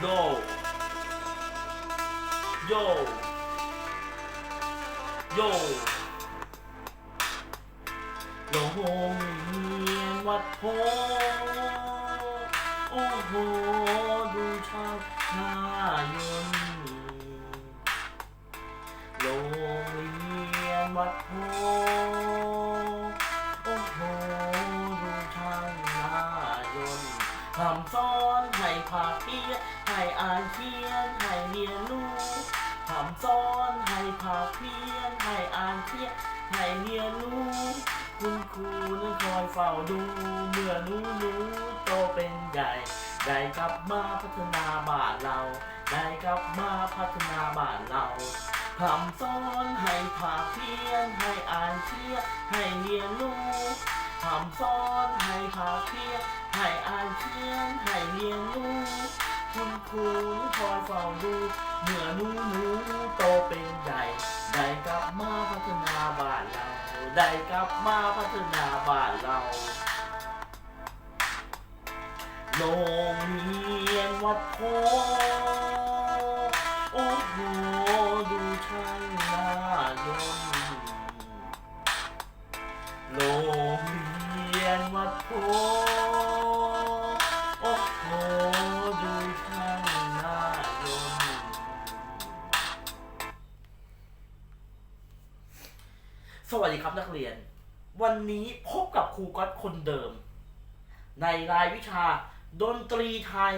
โยโยโยโรงเรียนวัดโพโอ้โห ดูช่างน่ายนโรงเรียนวัดโพโอ้โห ดูช่างน่ายนคำสอน ให้ภาเพียให้อ่านเขียนให้เรียนรู้คำสอนให้ภาเพียนให้อ่านเขียนให้เรียนรู้ คุณครูนั้นคอยเฝ้าดูเมื่อนูนูโตเป็นใหญ่ได้กลับมาพัฒนาบ้านเรา ได้กลับมาพัฒนาบ้านเราคำสอนให้ภาเพียนให้อ่านเขียนให้เรียนรู้ คำสอนให้ภาเพียนให้อ่านเขียนให้เรียนรู้คุณครูคอยเฝ้าดูเมื่อหนูหนูโตเป็นใหญ่ได้กลับมาพัฒนาบ้านเรา ได้กลับมาพัฒนาบ้านเราโรงเรียนวัดโพ วัสดีครับนักเรียน วันนี้พบกับครูก๊อตคนเดิม ในรายวิชาดนตรีไทย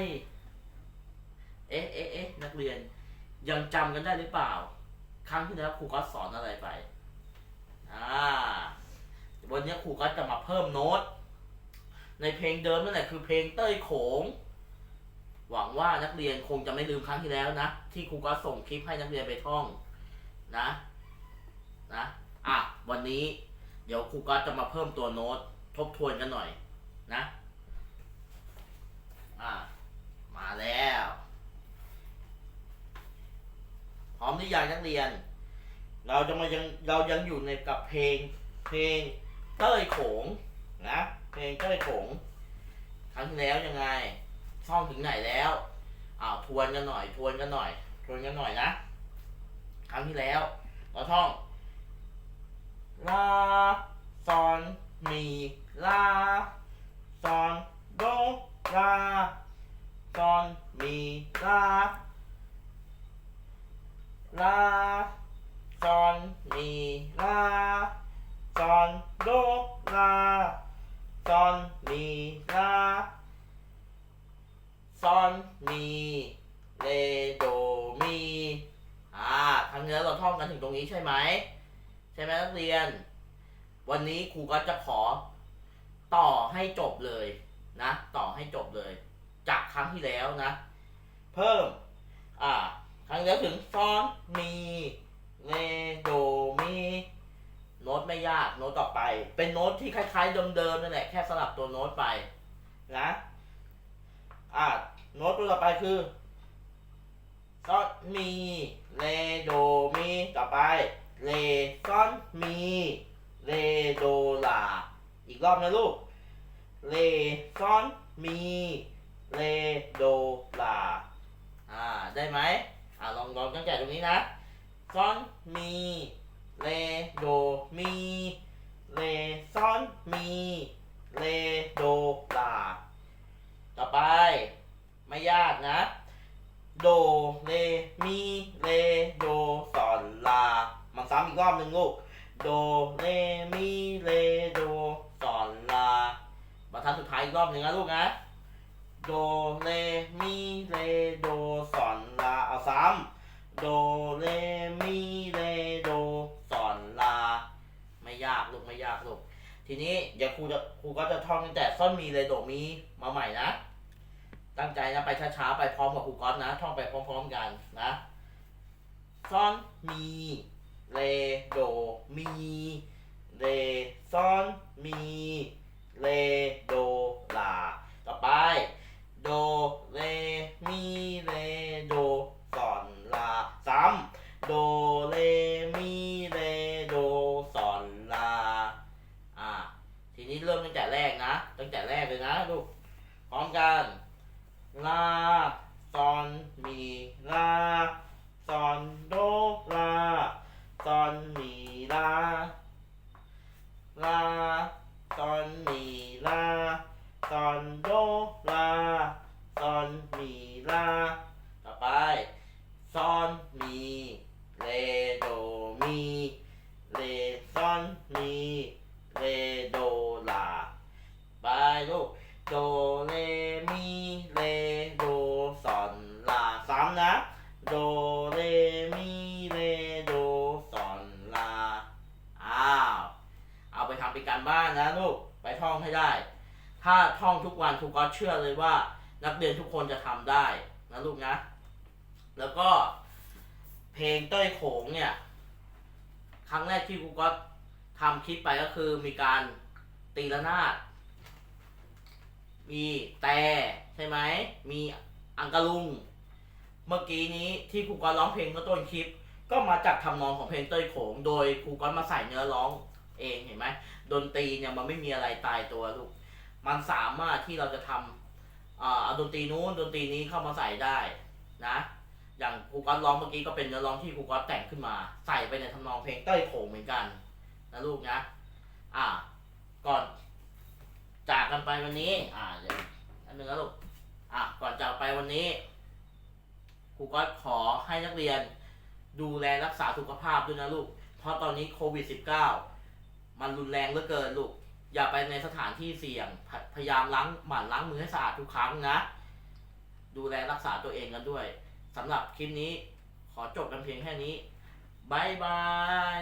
เอ๊ะเอ๊ะเอ๊ะนักเรียน ยังจำกันได้หรือเปล่า ครั้งที่แล้วครูก๊อตสอนอะไรไปอ่าวันนี้ครูก๊อตจะมาเพิ่มโน้ต ในเพลงเดิมนั่นแหละคือเพลงเต้ยโขง หวังว่านักเรียนคงจะไม่ลืมครั้งที่แล้วนะ ที่ครูก๊อตส่งคลิปให้นักเรียนไปท่องนะ นะ อะ วันนี้ เดี๋ยวครูก๊อตจะมาเพิ่มตัวโน้ต ทบทวนกันหน่อยนะอะมาแล้ว พร้อมหรือยังนักเรียน เราจะมายังเรายังอยู่ในกับเพลงเพลงเต้ยโขงนะเพลงเต้ยโขงครั้งที่แล้วยังไงท่องถึงไหนแล้วอ้าวทวนกันหน่อย ทวนกันหน่อย ทวนกันหน่อยนะ ครั้งที่แล้วเราท่อง ลาซอนมีลาซอนโดลาซอนมีลาลาซอนมีลาซอนโดลาซอนมีลาซอนมีเลโดมีอ่าครั้งที่แล้วเราท่องกันถึงตรงนี้ใช่ไหม ช่ไหมนักเรียน วันนี้ครูก็จะขอต่อให้จบเลยนะ ต่อให้จบเลย จากครั้งที่แล้วนะ เพิ่ม อ่า ครั้งที่แล้วถึงซอนมีเลโดมีโน้ตไม่ยากโน้ตต่อไป เป็นโน้ตที่คล้าย ๆ เดิมๆนั่นแหละแค่สลับตัวโน้ตไปนะอ่าโน้ตตัวต่อไปคือซอนมีเลโดมีต่อไป เลซอนมีเลโดลา อีกรอบนะลูก เลซอนมีเลโดลา อ่า ได้ไหมอ่าลองลองตั้งแต่ตรงนี้นะซอนมีเลโดมีเลซอนมีเลโดลา ต่อไป ไม่ยากนะ โดเลมีเลโดซอนลา มัน ซ้ำอีกรอบหนึ่งลูก โดเลมีเลโดซอนลาบรรทัดสุดท้ายอีกรอบหนึ่งนะลูกนะ โดเลมีเลโดซอนลา เอาซ้ำโดเลมีเลโดซอนลา ไม่ยากลูกไม่ยากลูก ทีนี้เดี๋ยวครูจะครูก็จะท่องตั้งแต่ซ่อนมีเลโด มี มาใหม่นะ ตั้งใจนะไปช้าๆไปพร้อมกับครูก๊อตนะ ท่องไปพร้อม ๆกันนะซ่อนมี เลโดมีเลซอนมีเลโดลาต่อไปโดเลมีเลโดซอนลาซ้ำโดเลมีเลโดซอนลาอ่าทีนี้เริ่มตั้งแต่แรกนะตั้งแต่แรกเลยนะลูกพร้อมกันลาซอนมีลาซอนโดลา ตอนนี้ลาลาตอนนี้ลาตอนโดลาตอนมีลาต่อไปซอนมีเลโดมีเลซอนมีเลโดลาไปลูกโดเล บ้านนะลูกไปท่องให้ได้ ถ้าท่องทุกวันครูก็เชื่อเลยว่า นักเรียนทุกคนจะทำได้นะลูกนะ แล้วก็เพลงเต้ยโขงเนี่ย ครั้งแรกที่ครูก็ทำคลิปไปก็คือมีการตีระนาดมีแต่ใช่ไหมมีอังกะลุง เมื่อกี้นี้ที่ครูกอนร้องเพลงเมื่อต้นคลิป ก็มาจากทำนองของเพลงเต้ยโขง โดยครูกอนมาใส่เนื้อร้อง เองเห็นไหมดนตรีเนี่ยมันไม่มีอะไรตายตัวลูก มันสามารถที่เราจะทำอ่าเอาดนตรีนู้นดนตรีนี้เข้ามาใส่ได้นะ อย่างครูกอนร้องเมื่อกี้ก็เป็นเนื้อร้องที่ครูกอนแต่งขึ้นมา ใส่ไปในทำนองเพลงเต้ยโขงเหมือนกันนะลูกนะ อ่า ก่อนจากกันไปวันนี้ อ่าเดี๋ยวอันหนึ่งนะลูก อะก่อนจากไปวันนี้ครูก็ขอให้นักเรียนดูแลรักษาสุขภาพด้วยนะลูก เพราะตอนนี้โควิด -19 มันรุนแรงเหลือเกินลูก อย่าไปในสถานที่เสี่ยงพยพยายามล้างหมั่นล้างมือให้สะอาดทุกครั้งนะ ดูแลรักษาตัวเองกันด้วยสำหรับคลิปนี้ขอจบกันเพียงแค่นี้บายบาย